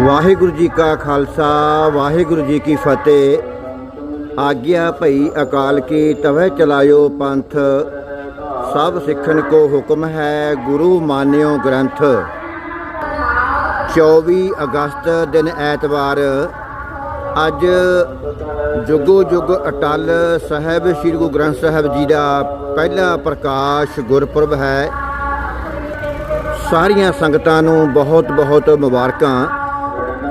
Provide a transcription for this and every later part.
ਵਾਹਿਗੁਰੂ ਜੀ ਕਾ ਖਾਲਸਾ, ਵਾਹਿਗੁਰੂ ਜੀ ਕੀ ਫਤਿਹ। ਆਗਿਆ ਭਈ ਅਕਾਲ ਕੀ ਤਵੇ ਚਲਾਇਓ ਪੰਥ, ਸਭ ਸਿੱਖਣ ਕੋ ਹੁਕਮ ਹੈ ਗੁਰੂ ਮਾਨਿਓ ਗ੍ਰੰਥ। 24 ਅਗਸਤ ਦਿਨ ਐਤਵਾਰ, ਅੱਜ ਜੁਗੋ ਜੁਗ ਅਟਲ ਸਾਹਿਬ, ਸ੍ਰੀ ਗੁਰੂ ਗ੍ਰੰਥ ਸਾਹਿਬ ਜੀ ਦਾ ਪਹਿਲਾ ਪ੍ਰਕਾਸ਼ ਗੁਰਪੁਰਬ ਹੈ। ਸਾਰੀਆਂ ਸੰਗਤਾਂ ਨੂੰ ਬਹੁਤ ਬਹੁਤ ਮੁਬਾਰਕਾਂ।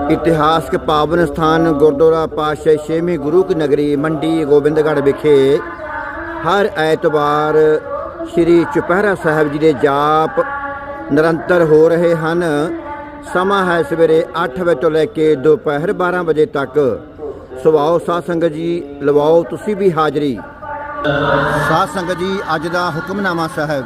ਇਤਿਹਾਸਕ ਪਾਵਨ ਸਥਾਨ ਗੁਰਦੁਆਰਾ ਪਾਤਸ਼ਾਹੀ ਛੇਵੀਂ ਗੁਰੂ ਕੀ ਨਗਰੀ ਮੰਡੀ ਗੋਬਿੰਦਗੜ੍ਹ ਵਿਖੇ ਹਰ ਐਤਵਾਰ ਸ੍ਰੀ ਚੁਪਹਿਰਾ ਸਾਹਿਬ ਜੀ ਦੇ ਜਾਪ ਨਿਰੰਤਰ ਹੋ ਰਹੇ ਹਨ। ਸਮਾਂ ਹੈ ਸਵੇਰੇ 8 ਵਜੇ ਤੋਂ ਲੈ ਕੇ ਦੁਪਹਿਰ 12 ਵਜੇ ਤੱਕ। ਸੁਭਾਓ ਸਾਧ ਸੰਗਤ ਜੀ, ਲਵਾਓ ਤੁਸੀਂ ਵੀ ਹਾਜ਼ਰੀ। ਸਾਧ ਸੰਗਤ ਜੀ, ਅੱਜ ਦਾ ਹੁਕਮਨਾਮਾ ਸਾਹਿਬ।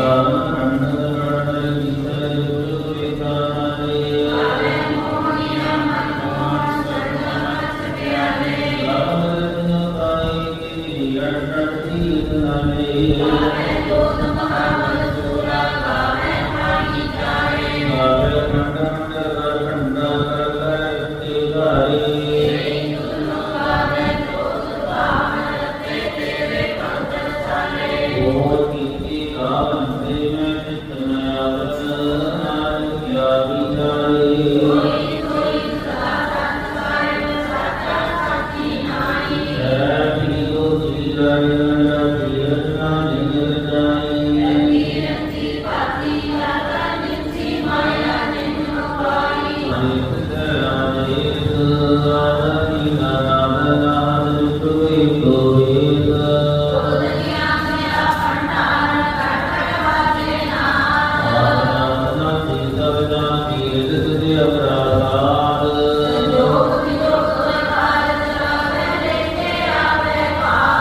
Amen. Amen.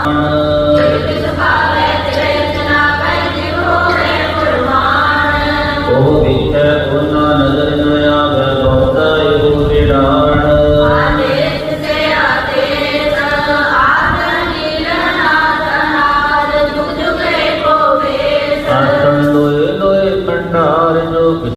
Uh... Father.